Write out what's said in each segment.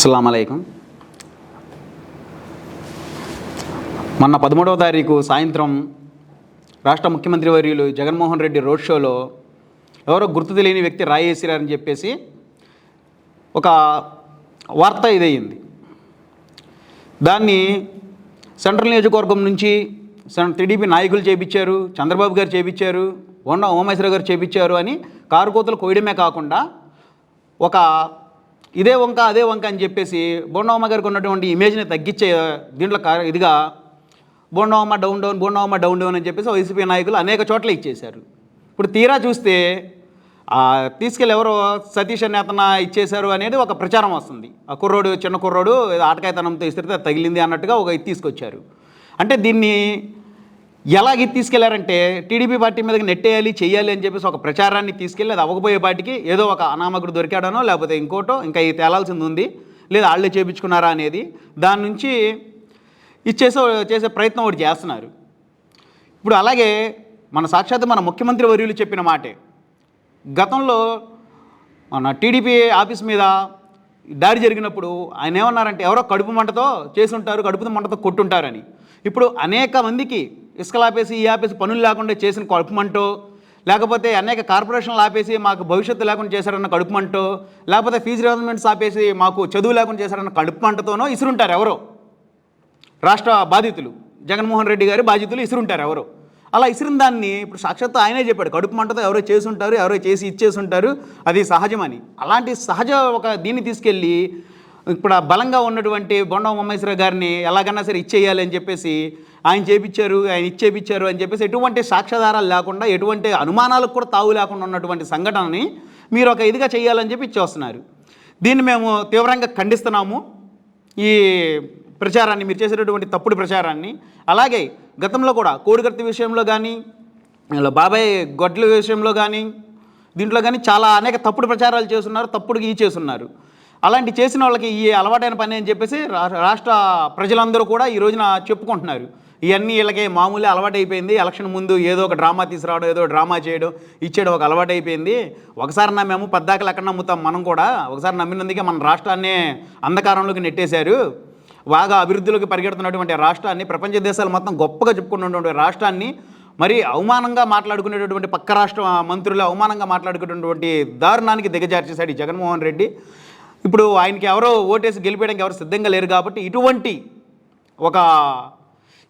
అస్సలం మొన్న పదమూడవ తారీఖు సాయంత్రం రాష్ట్ర ముఖ్యమంత్రి వర్యులు జగన్మోహన్ రెడ్డి రోడ్ షోలో ఎవరో గుర్తు తెలియని వ్యక్తి రాయేసిరారని చెప్పేసి ఒక వార్త ఇదయ్యింది దాన్ని సెంట్రల్ నియోజకవర్గం నుంచి టీడీపీ నాయకులు చేపించారు చంద్రబాబు గారు చేపించారు బొండ ఉమామేశ్వర గారు చేపించారు అని కారుకోతలు కోయడమే కాకుండా ఒక ఇదే వంక అదే వంక అని చెప్పేసి బొండవమ్మ గారికి ఉన్నటువంటి ఇమేజ్ని తగ్గించే దీంట్లో కా- ఇదిగా బోండవమ్మ డౌన్ డౌన్ బోండవమ్మ డౌన్ డౌన్ అని చెప్పేసి వైసీపీ నాయకులు అనేక చోట్ల ఇచ్చేశారు. ఇప్పుడు తీరా చూస్తే ఆ తీసుకెళ్ళి ఎవరో సతీష్ అనే అతను ఇచ్చేశారు అనేది ఒక ప్రచారం వస్తుంది. ఆ కుర్రోడు చిన్న కుర్రోడు ఆటకాయతనంతో ఇస్తే తగిలింది అన్నట్టుగా ఒక తీసుకొచ్చారు. అంటే దీన్ని ఎలాగ తీసుకెళ్ళారంటే టీడీపీ పార్టీ మీదకి నెట్టేయాలి చేయాలి అని చెప్పేసి ఒక ప్రచారాన్ని తీసుకెళ్ళి అది అవ్వకపోయే పార్టీకి ఏదో ఒక అనామకుడు దొరికాడనో లేకపోతే ఇంకోటో ఇంకా ఇది తేలాల్సింది ఉంది. లేదా వాళ్ళే చేపించుకున్నారా అనేది దాని నుంచి ఇచ్చేసే చేసే ప్రయత్నం ఒకటి చేస్తున్నారు. ఇప్పుడు అలాగే మన సాక్షాత్ మన ముఖ్యమంత్రి వర్యులు చెప్పిన మాటే. గతంలో మన టీడీపీ ఆఫీస్ మీద దాడి జరిగినప్పుడు ఆయన ఏమన్నారంటే ఎవరో కడుపు మంటతో చేసి ఉంటారు కడుపు మంటతో కొట్టుంటారని. ఇప్పుడు అనేక మందికి ఇసుకలు ఆపేసి ఈ ఆపేసి పనులు లేకుండా చేసిన కడుపుమంటో లేకపోతే అనేక కార్పొరేషన్లు ఆపేసి మాకు భవిష్యత్తు లేకుండా చేశారన్న కడుపు మంటో లేకపోతే ఫీజు రిజర్వ్మెంట్స్ ఆపేసి మాకు చదువు లేకుండా చేశారన్న కడుపు మంటతోనో ఇసురుంటారు ఎవరో. రాష్ట్ర బాధితులు. జగన్మోహన్ రెడ్డి గారి బాధితులు ఇసురుంటారు ఎవరో. అలా ఇసిరిన దాన్ని ఇప్పుడు సాక్షాత్తు ఆయనే చెప్పాడు. కడుపు మంటతో ఎవరో చేసి ఉంటారు ఎవరో చేసి ఇచ్చేసి ఉంటారు అది సహజమని. అలాంటి సహజ ఒక దీన్ని తీసుకెళ్ళి ఇప్పుడు ఆ బలంగా ఉన్నటువంటి బొండం ఉమ్మేశ్వర గారిని ఎలాగన్నా సరే ఇచ్చేయాలి అని చెప్పేసి ఆయన చేపించారు ఆయన ఇచ్చేపించారు అని చెప్పేసి ఎటువంటి సాక్ష్యాధారాలు లేకుండా ఎటువంటి అనుమానాలకు కూడా తావు లేకుండా ఉన్నటువంటి సంఘటనని మీరు ఒక ఇదిగా చేయాలని చెప్పి ఇచ్చేస్తున్నారు. దీన్ని మేము తీవ్రంగా ఖండిస్తున్నాము. ఈ ప్రచారాన్ని మీరు చేసేటటువంటి తప్పుడు ప్రచారాన్ని అలాగే గతంలో కూడా కోడికత్తి విషయంలో కానీ బాబాయ్ గొడ్ల విషయంలో కానీ దీంట్లో కానీ చాలా అనేక తప్పుడు ప్రచారాలు చేస్తున్నారు తప్పుడు ఈ చేస్తున్నారు. అలాంటి చేసిన వాళ్ళకి ఈ అలవాటైన పని అని చెప్పేసి రాష్ట్ర ప్రజలందరూ కూడా ఈ రోజున చెప్పుకుంటున్నారు. ఇవన్నీ వీళ్ళకి మామూలే అలవాటు అయిపోయింది ఎలక్షన్ ముందు ఏదో ఒక డ్రామా తీసుకురావడం ఏదో డ్రామా చేయడం ఇచ్చేయడం ఒక అలవాటు అయిపోయింది ఒకసారి నమ్మేము పద్దాకలు ఎక్కడ నమ్ముతాం మనం కూడా? ఒకసారి నమ్మినందుకే మన రాష్ట్రాన్ని అంధకారంలోకి నెట్టేశారు. బాగా అభివృద్ధిలోకి పరిగెడుతున్నటువంటి రాష్ట్రాన్ని ప్రపంచ దేశాలు మొత్తం గొప్పగా చెప్పుకున్నటువంటి రాష్ట్రాన్ని మరి అవమానంగా మాట్లాడుకునేటటువంటి పక్క రాష్ట్ర మంత్రులు అవమానంగా మాట్లాడుకునేటువంటి దారుణానికి దిగజార్చేశాడు ఈ జగన్మోహన్ రెడ్డి. ఇప్పుడు ఆయనకి ఎవరో ఓటేసి గెలిపేయడానికి ఎవరు సిద్ధంగా లేరు కాబట్టి ఇటువంటి ఒక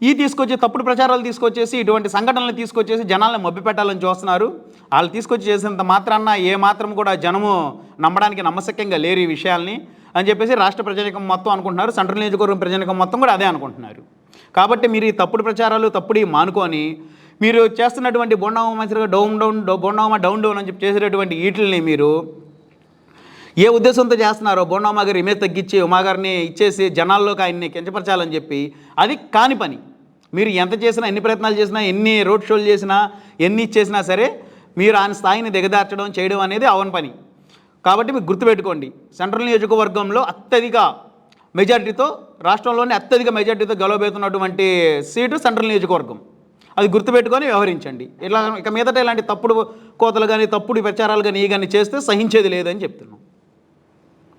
ఈ తీసుకొచ్చి తప్పుడు ప్రచారాలు తీసుకొచ్చేసి ఇటువంటి సంఘటనలు తీసుకొచ్చేసి జనాలను మభ్యపెట్టాలని చూస్తున్నారు. వాళ్ళు తీసుకొచ్చి చేసినంత మాత్రాన ఏ మాత్రం కూడా జనము నమ్మడానికి నమ్మశక్యంగా లేరు ఈ విషయాల్ని అని చెప్పేసి రాష్ట్ర ప్రజానికం మొత్తం అనుకుంటున్నారు. సెంట్రల్ నియోజకవర్గం ప్రజానికం మొత్తం కూడా అదే అనుకుంటున్నారు. కాబట్టి మీరు ఈ తప్పుడు ప్రచారాలు తప్పుడు మానుకొని మీరు చేస్తున్నటువంటి బొండామ మంచిగా డౌన్ డౌన్ బొండవమ డౌన్ డౌన్ అని చెప్పి చేసేటటువంటి వీటిల్ని మీరు ఏ ఉద్దేశంతో చేస్తున్నారో బోండమ్మ గారి ఇమేజ్ తగ్గించి ఉమాగారిని ఇచ్చేసి జనాల్లోకి ఆయన్ని కించపరచాలని చెప్పి అది కాని పని. మీరు ఎంత చేసినా ఎన్ని ప్రయత్నాలు చేసినా ఎన్ని రోడ్ షోలు చేసినా ఎన్ని ఇచ్చేసినా సరే మీరు ఆయన స్థాయిని దిగదార్చడం చేయడం అనేది అవని పని. కాబట్టి మీరు గుర్తుపెట్టుకోండి సెంట్రల్ నియోజకవర్గంలో అత్యధిక మెజార్టీతో రాష్ట్రంలోనే అత్యధిక మెజార్టీతో గెలవబోతున్నటువంటి సీటు సెంట్రల్ నియోజకవర్గం. అది గుర్తుపెట్టుకొని వ్యవహరించండి. ఇలా ఇక మీదట ఇలాంటి తప్పుడు కోతలు కానీ తప్పుడు ప్రచారాలు కానీ ఈ కానీ చేస్తే సహించేది లేదని చెప్తున్నాం.